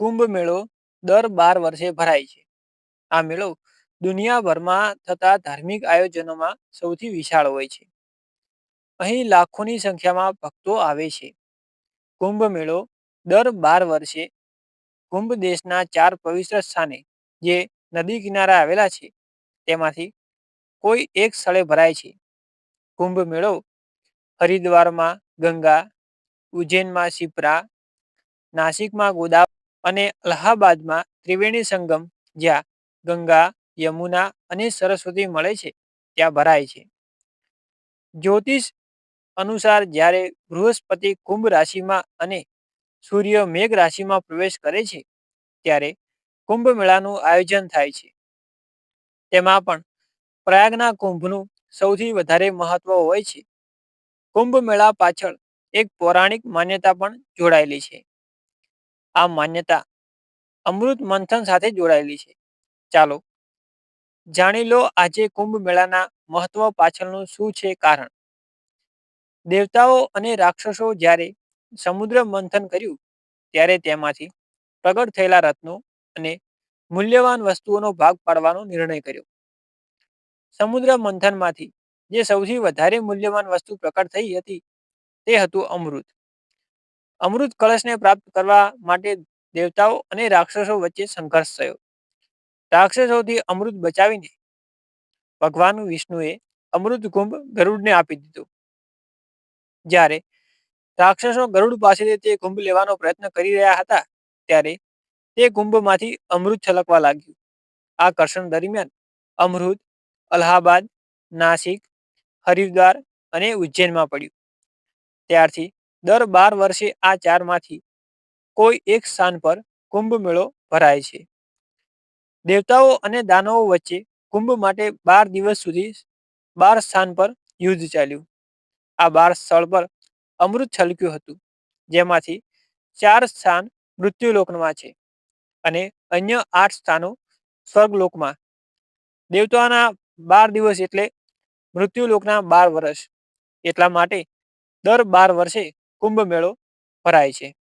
કુંભ મેળો દર બાર વર્ષે ભરાય છે. આ મેળો દુનિયાભરમાં થતા ધાર્મિક આયોજનોમાં સૌથી વિશાળ હોય છે. અહીં લાખોની સંખ્યામાં ભક્તો આવે છે. કુંભ મેળો દર બાર વર્ષે કુંભ દેશના ચાર પવિત્ર સ્થાને જે નદી કિનારે આવેલા છે, તેમાંથી કોઈ એક સ્થળે ભરાય છે. કુંભ મેળો હરિદ્વારમાં ગંગા, ઉજ્જૈનમાં શિપ્રા, નાસિકમાં ગોદા અને અલ્હાબાદમાં ત્રિવેણી સંગમ, જ્યાં ગંગા, યમુના અને સરસ્વતી મળે છે, ત્યાં ભરાય છે. જ્યોતિષ અનુસાર જ્યારે બૃહસ્પતિ કુંભ રાશિમાં અને સૂર્ય મેઘ રાશિમાં પ્રવેશ કરે છે, ત્યારે કુંભ મેળાનું આયોજન થાય છે. તેમાં પણ પ્રયાગના કુંભનું સૌથી વધારે મહત્વ હોય છે. કુંભ મેળા પાછળ એક પૌરાણિક માન્યતા પણ જોડાયેલી છે. આ માન્યતા અમૃત મંથન સાથે જોડાયેલી છે. ચાલો જાણી લો આજે કુંભ મેળાના મહત્વ પાછળનું શું છે કારણ? દેવતાઓ અને રાક્ષસો જ્યારે સમુદ્ર મંથન કર્યું, ત્યારે તેમાંથી પ્રગટ થયેલા રત્નો અને મૂલ્યવાન વસ્તુઓનો ભાગ પાડવાનો નિર્ણય કર્યો. સમુદ્ર મંથનમાંથી જે સૌથી વધારે મૂલ્યવાન વસ્તુ પ્રકટ થઈ હતી તે હતું અમૃત. અમૃત કળશને પ્રાપ્ત કરવા માટે દેવતાઓ અને રાક્ષસો વચ્ચે સંઘર્ષ થયો. રાક્ષસોથી અમૃત બચાવીને ભગવાન વિષ્ણુએ અમૃત કુંભ ગરુડને આપી દીધું. જ્યારે રાક્ષસો ગરુડ પાસેથી તે કુંભ લેવાનો પ્રયત્ન કરી રહ્યા હતા, ત્યારે તે કુંભમાંથી અમૃત છલકવા લાગ્યું. આ કર્ષણ દરમિયાન અમૃત, અલ્હાબાદ, નાસિક, હરિદ્વાર અને ઉજ્જૈનમાં પડ્યું. ત્યારથી દર બાર વર્ષે આ ચારમાંથી કોઈ એક સ્થાન પર કુંભ મેળો ભરાય છે. દેવતાઓ અને દાનવો વચ્ચે કુંભ માટે બાર દિવસ સુધી બાર સ્થાન પર યુદ્ધ ચાલ્યું. આ બાર સ્થળ પર અમૃત છલક્યું હતું, જેમાંથી ચાર સ્થાન મૃત્યુલોકમાં છે અને અન્ય આઠ સ્થાનો સ્વર્ગલોકમાં. દેવતાઓના બાર દિવસ એટલે મૃત્યુલોકના બાર વર્ષ. એટલા માટે દર બાર વર્ષે કુંભ મેળો ભરાય છે.